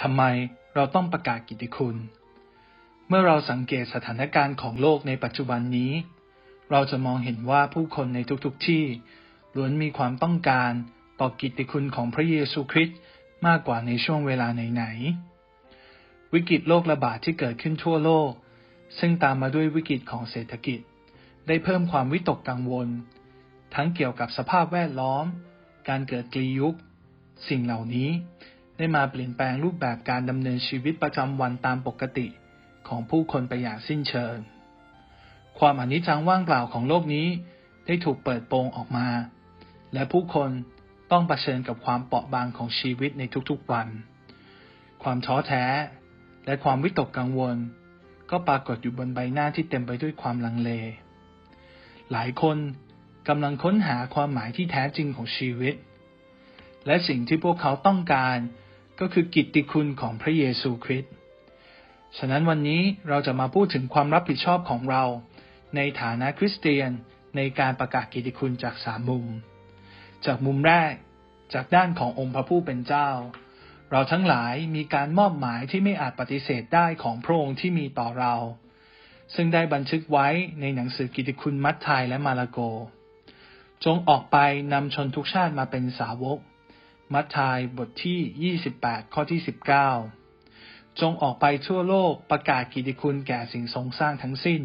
ทำไมเราต้องประกาศกิตติคุณ เมื่อเราสังเกตสถานการณ์ของโลกในปัจจุบันนี้ เราจะมองเห็นว่าผู้คนในทุกๆทที่ล้วนมีความต้องการต่อกิตติคุณของพระเยซูคริสต์มากกว่าในช่วงเวลาไหนๆวิกฤตโรคระบาดที่เกิดขึ้นทั่วโลก ซึ่งตามมาด้วยวิกฤตของเศรษฐกิจ ได้เพิ่มความวิตกกังวล ทั้งเกี่ยวกับสภาพแวดล้อม การเกิดกลียุค สิ่งเหล่านี้ ได้มาเปลี่ยนแปลงรูปแบบการดำเนินชีวิตประจำวันตามปกติของผู้คนไปอย่างสิ้นเชิง ความอนิจจังว่างเปล่าของโลกนี้ได้ถูกเปิดโปงออกมา และผู้คนต้องเผชิญกับความเปราะบางของชีวิตในทุกๆวัน ความท้อแท้ และความวิตกกังวล ก็ปรากฏอยู่บนใบหน้าที่เต็มไปด้วยความลังเล หลายคนกำลังค้นหาความหมายที่แท้จริงของชีวิต และสิ่งที่พวกเขาต้องการ ก็คือกิตติคุณของพระเยซูคริสต์ ฉะนั้นวันนี้เราจะมาพูดถึงความรับผิดชอบของเรา ในฐานะคริสเตียนในการประกาศกิตติคุณจากสามมุม จากมุมแรก จากด้านขององค์พระผู้เป็นเจ้า เราทั้งหลายมีการมอบหมายที่ไม่อาจปฏิเสธได้ของพระองค์ที่มีต่อเรา ซึ่งได้บันทึกไว้ในหนังสือกิตติคุณมัทธิยและมาระโก จงออกไปนำชนทุกชาติมาเป็นสาวก มัทธิยบทที่ 28 ข้อที่ 19 จงออกไปทั่วโลกประกาศกิติคุณแก่สิ่งทรงสร้างทั้งสิ้น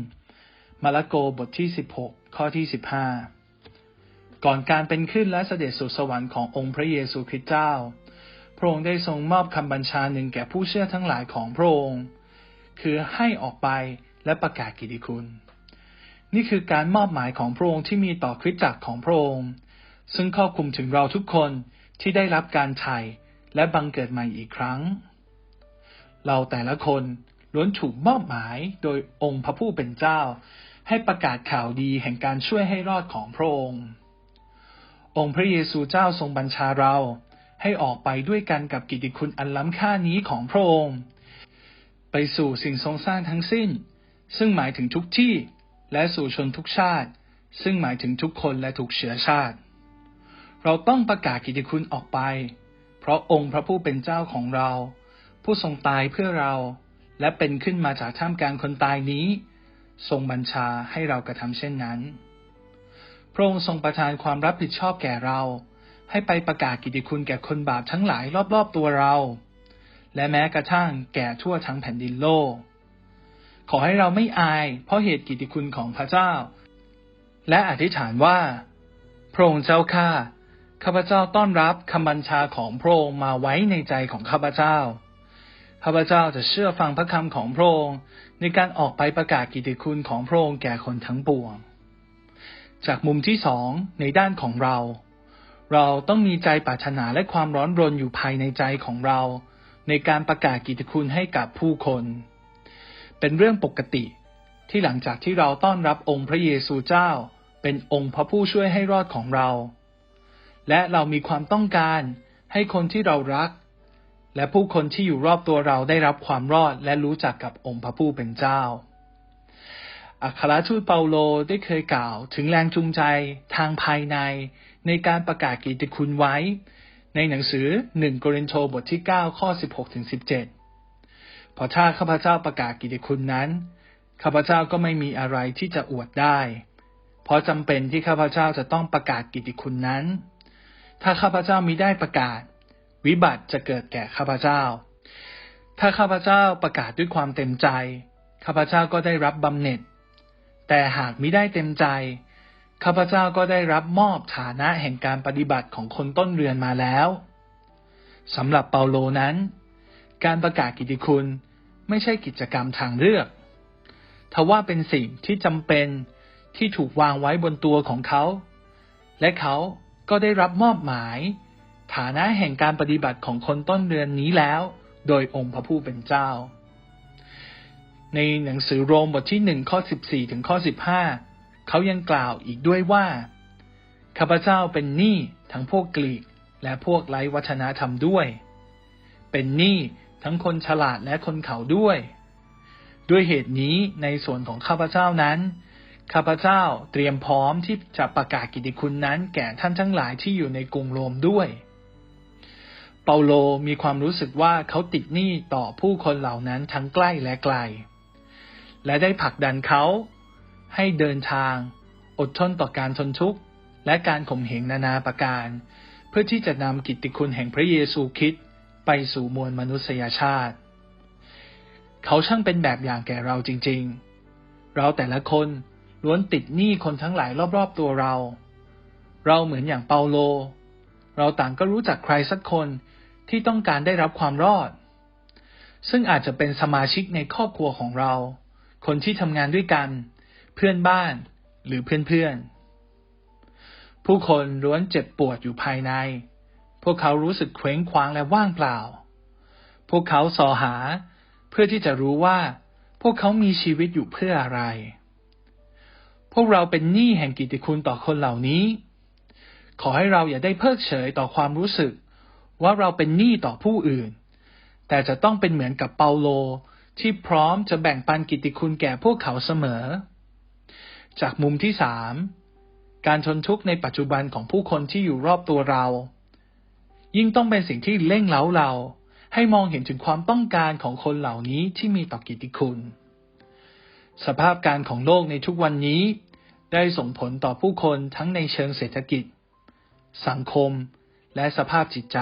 มาระโกบทที่ 16 ข้อที่ 15 ก่อนการเป็นขึ้นและเสด็จสู่สวรรค์ขององค์พระเยซูคริสต์เจ้า พระองค์ได้ทรงมอบคำบัญชาหนึ่งแก่ผู้เชื่อทั้งหลายของพระองค์ คือให้ออกไปและประกาศกิติคุณ นี่คือการมอบหมายของพระองค์ที่มีต่อคริสตจักรของพระองค์ ซึ่งครอบคลุมถึงเราทุกคน ที่ได้รับการไถ่และบังเกิดใหม่อีกครั้ง เราแต่ละคนล้วนถูกมอบหมายโดยองค์พระผู้เป็นเจ้า ให้ประกาศข่าวดีแห่งการช่วยให้รอดของพระองค์ องค์พระเยซูเจ้าทรงบัญชาเราให้ออกไปด้วยกันกับกิตติคุณอันล้ำค่านี้ของพระองค์ ไปสู่สิ่งทรงสร้างทั้งสิ้น ซึ่งหมายถึงทุกที่และสู่ชนทุกชาติ ซึ่งหมายถึงทุกคนและทุกเชื้อชาติ เราต้องประกาศกิติคุณออกไป เพราะองค์พระผู้เป็นเจ้าของเรา ผู้ทรงตายเพื่อเรา และเป็นขึ้นมาจากท่ามกลางคนตายนี้ ทรงบัญชาให้เรากระทำเช่นนั้น พระองค์ทรงประทานความรับผิดชอบแก่เรา ให้ไปประกาศกิติคุณแก่คนบาปทั้งหลายรอบๆตัวเรา และแม้กระทั่งแก่ทั่วทั้งแผ่นดินโลก ขอให้เราไม่อาย เพราะเหตุกิติคุณของพระเจ้า และอธิษฐานว่า พระองค์เจ้าข้า ข้าพเจ้าต้อนรับคำบัญชาของพระองค์มาไว้ในใจของข้าพเจ้า ข้าพเจ้าจะเชื่อฟังพระคำของพระองค์ในการออกไปประกาศกิตติคุณของพระองค์แก่คนทั้งปวง จากมุมที่สองในด้านของเรา เราต้องมีใจปรารถนาและความร้อนรนอยู่ภายในใจของเรา ในการประกาศกิตติคุณให้กับผู้คน เป็นเรื่องปกติที่หลังจากที่เราต้อนรับองค์พระเยซูเจ้า เป็นองค์พระผู้ช่วยให้รอดของเรา และเรามีความต้องการให้คนที่เรารัก และผู้คนที่อยู่รอบตัวเราได้รับความรอดและรู้จักกับองค์พระผู้เป็นเจ้า อัครทูตเปาโลได้เคยกล่าวถึงแรงจูงใจทางภายใน ในการประกาศกิตติคุณไว้ ในหนังสือหนึ่งโกรินโตบทที่ 9 ข้อ 16ถึง17 พอถ้าข้าพเจ้าประกาศกิตติคุณนั้น ข้าพเจ้าก็ไม่มีอะไรที่จะอวดได้ เพราะจำเป็นที่ข้าพเจ้าจะต้องประกาศกิตติคุณนั้น ถ้าข้าพเจ้ามิได้ประกาศ วิบัติจะเกิดแก่ข้าพเจ้า ถ้าข้าพเจ้าประกาศด้วยความเต็มใจ ข้าพเจ้าก็ได้รับบำเหน็จ แต่หากมิได้เต็มใจ ข้าพเจ้าก็ได้รับมอบฐานะแห่งการปฏิบัติของคนต้นเรือนมาแล้วสำหรับเปาโลนั้น การประกาศกิติคุณไม่ใช่กิจกรรมทางเลือกทว่าเป็นสิ่งที่จำเป็นที่ถูกวางไว้บนตัวของเขา และเขา ก็ได้รับมอบหมาย ฐานะแห่งการปฏิบัติของคนต้นเรือนนี้แล้ว โดยองค์พระผู้เป็นเจ้า ในหนังสือโรมบทที่หนึ่งข้อสิบสี่ถึงข้อสิบห้าเขายังกล่าวอีกด้วยว่าข้าพเจ้าเป็นหนี้ทั้งพวกกรีกและพวกไร้วัฒนธรรมด้วย เป็นหนี้ทั้งคนฉลาดและคนเขาด้วย ด้วยเหตุนี้ในส่วนของข้าพเจ้านั้น ข้าพเจ้าเตรียมพร้อมที่จะประกาศกิติคุณนั้นแก่ท่านทั้งหลายที่อยู่ในกรุงโรมด้วย เปาโลมีความรู้สึกว่าเขาติดหนี้ต่อผู้คนเหล่านั้นทั้งใกล้และไกล และได้ผลักดันเขาให้เดินทางอดทนต่อการทนทุกข์ และการข่มเหงนานาประการ เพื่อที่จะนำกิตติคุณแห่งพระเยซูคริสต์ไปสู่มวลมนุษยชาติ เขาช่างเป็นแบบอย่างแก่เราจริง ๆ เราแต่ละคน ล้วนติดหนี้คนทั้งหลายรอบๆตัวเรา เราเหมือนอย่างเปาโล เราต่างก็รู้จักใครสักคนที่ต้องการได้รับความรอด ซึ่งอาจจะเป็นสมาชิกในครอบครัวของเรา คนที่ทำงานด้วยกัน เพื่อนบ้านหรือเพื่อนๆ ผู้คนล้วนเจ็บปวดอยู่ภายใน พวกเขารู้สึกเคว้งคว้างและว่างเปล่า พวกเขาสอหาเพื่อที่จะรู้ว่า พวกเขามีชีวิตอยู่เพื่ออะไร พวกเราเป็นหนี้แห่งกิตติคุณต่อคนเหล่านี้ ขอให้เราอย่าได้เพิกเฉยต่อความรู้สึก ว่าเราเป็นหนี้ต่อผู้อื่น แต่จะต้องเป็นเหมือนกับเปาโลที่พร้อมจะแบ่งปันกิตติคุณแก่พวกเขาเสมอ จากมุมที่สามการทนทุกข์ในปัจจุบันของผู้คนที่อยู่รอบตัวเรา ยิ่งต้องเป็นสิ่งที่เล่งเล้าเรา ให้มองเห็นถึงความต้องการของคนเหล่านี้ที่มีต่อกิตติคุณ สภาพการของโลกในทุกวันนี้ ได้ส่งผลต่อผู้คนทั้งในเชิงเศรษฐกิจ สังคม และสภาพจิตใจ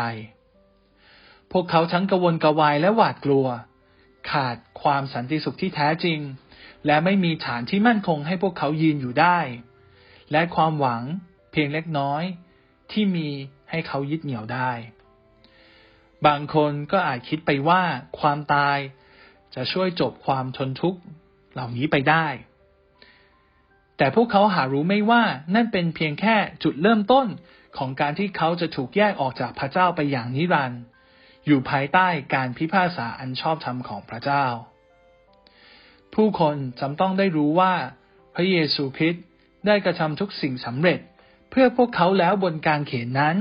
พวกเขาทั้งกวนกวายและหวาดกลัว ขาดความสันติสุขที่แท้จริง และไม่มีฐานที่มั่นคงให้พวกเขายืนอยู่ได้ และความหวังเพียงเล็กน้อยที่มีให้เขายึดเหนี่ยวได้ บางคนก็อาจคิดไปว่าความตายจะช่วยจบความทนทุกข์ เหล่านี้ไปได้ แต่พวกเขาหารู้ไม่ว่านั่นเป็นเพียงแค่จุดเริ่มต้นของการที่เขาจะถูกแยกออกจากพระเจ้าไปอย่างนิรันดร์อยู่ภายใต้การพิพากษาอันชอบธรรมของพระเจ้า ผู้คนจำต้องได้รู้ว่า พระเยซูคริสต์ได้กระทำทุกสิ่งสำเร็จเพื่อพวกเขาแล้วบนการเขนนั้น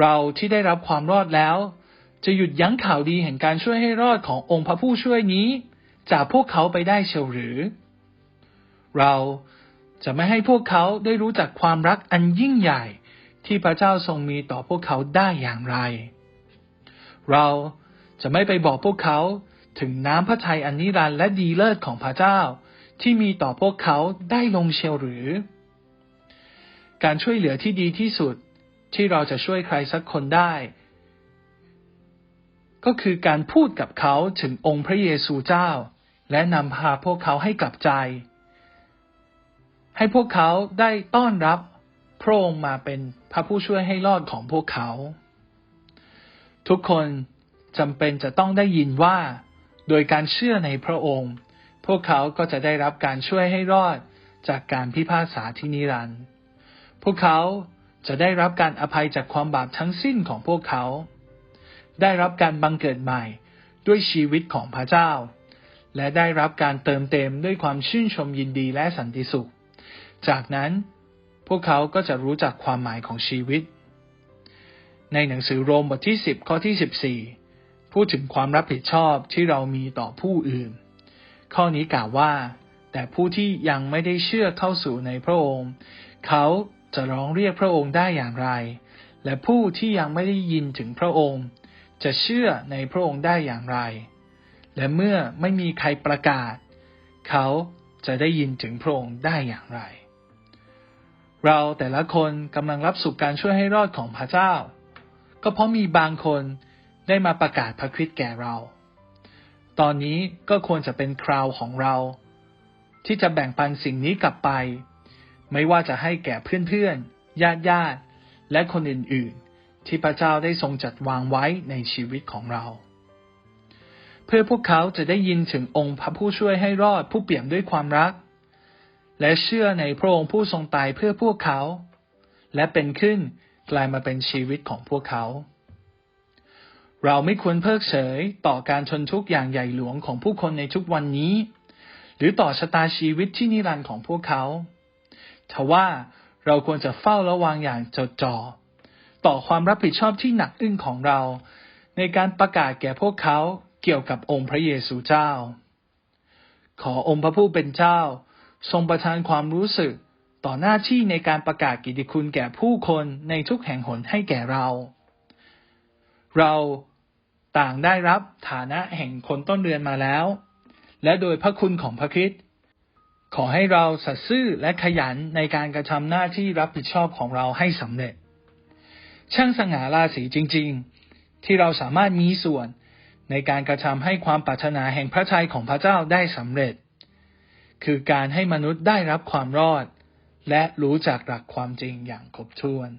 เราที่ได้รับความรอดแล้ว จะหยุดยั้งข่าวดีแห่งการช่วยให้รอดขององค์พระผู้ช่วยนี้ จากพวกเขาไปได้เชียวหรือ เราจะไม่ให้พวกเขาได้รู้จักความรักอันยิ่งใหญ่ที่พระเจ้าทรงมีต่อพวกเขาได้อย่างไร เราจะไม่ไปบอกพวกเขาถึงน้ำพระทัยอันนิรันดร์และดีเลิศของพระเจ้า ที่มีต่อพวกเขาได้ลงเชียวหรือ การช่วยเหลือที่ดีที่สุดที่เราจะช่วยใครสักคนได้ ก็คือการพูดกับเขาถึงองค์พระเยซูเจ้า และนำพาพวกเขาให้กลับใจ ให้พวกเขาได้ต้อนรับพระองค์มาเป็นพระผู้ช่วยให้รอดของพวกเขา ทุกคนจำเป็นจะต้องได้ยินว่า โดยการเชื่อในพระองค์ พวกเขาก็จะได้รับการช่วยให้รอดจากการพิพากษาที่นิรันดร์พวกเขาจะได้รับการอภัยจากความบาปทั้งสิ้นของพวกเขา ได้รับการบังเกิดใหม่ด้วยชีวิตของพระเจ้า และได้รับการเติมเต็มด้วยความชื่นชมยินดีและสันติสุข จากนั้นพวกเขาก็จะรู้จักความหมายของชีวิต ในหนังสือโรมบทที่ 10 ข้อที่ 14 พูดถึงความรับผิดชอบที่เรามีต่อผู้อื่น ข้อนี้กล่าวว่า แต่ผู้ที่ยังไม่ได้เชื่อเข้าสู่ในพระองค์ เขาจะร้องเรียกพระองค์ได้อย่างไร และผู้ที่ยังไม่ได้ยินถึงพระองค์ จะเชื่อในพระองค์ได้อย่างไร และเมื่อไม่มีใครประกาศ เขาจะได้ยินถึงพระองค์ได้อย่างไร เราแต่ละคนกำลังรับสุขการช่วยให้รอดของพระเจ้า ก็เพราะมีบางคนได้มาประกาศพระคริสต์แก่เรา ตอนนี้ก็ควรจะเป็นคราวของเรา ที่จะแบ่งปันสิ่งนี้กลับไป ไม่ว่าจะให้แก่เพื่อนๆญาติญาติและคนอื่นๆ ที่พระเจ้าได้ทรงจัดวางไว้ในชีวิตของเรา เพื่อพวกเขาจะได้ยินถึงองค์พระผู้ช่วยให้รอดผู้เปี่ยมด้วยความรัก และเชื่อในพระองค์ผู้ทรงตายเพื่อพวกเขา และเป็นขึ้นกลายมาเป็นชีวิตของพวกเขา เราไม่ควรเพิกเฉยต่อการทนทุกอย่างใหญ่หลวงของผู้คนในทุกวันนี้ หรือต่อชะตาชีวิตที่นิรันดร์ของพวกเขาทว่าเราควรจะเฝ้าระวังอย่างจดจ่อต่อความรับผิดชอบที่หนักอึ้งของเรา ในการประกาศแก่พวกเขา เกี่ยวกับองค์พระเยซูเจ้า ขอองค์พระผู้เป็นเจ้า ทรงประทานความรู้สึกต่อหน้าที่ในการประกาศกิติคุณแก่ผู้คนในทุกแห่งหนให้แก่เรา เราต่างได้รับฐานะแห่งคนต้นเรือนมาแล้ว และโดยพระคุณของพระคริสต์ขอให้เราสัตย์ซื่อและขยันในการกระทำหน้าที่รับผิดชอบของเราให้สำเร็จ ช่างสง่าราศีจริง ๆ ที่เราสามารถมีส่วน ในการกระทำให้ความปรารถนาแห่งพระทัยของพระเจ้าได้สำเร็จ คือการให้มนุษย์ได้รับความรอด และรู้จักหลักความจริงอย่างครบถ้วน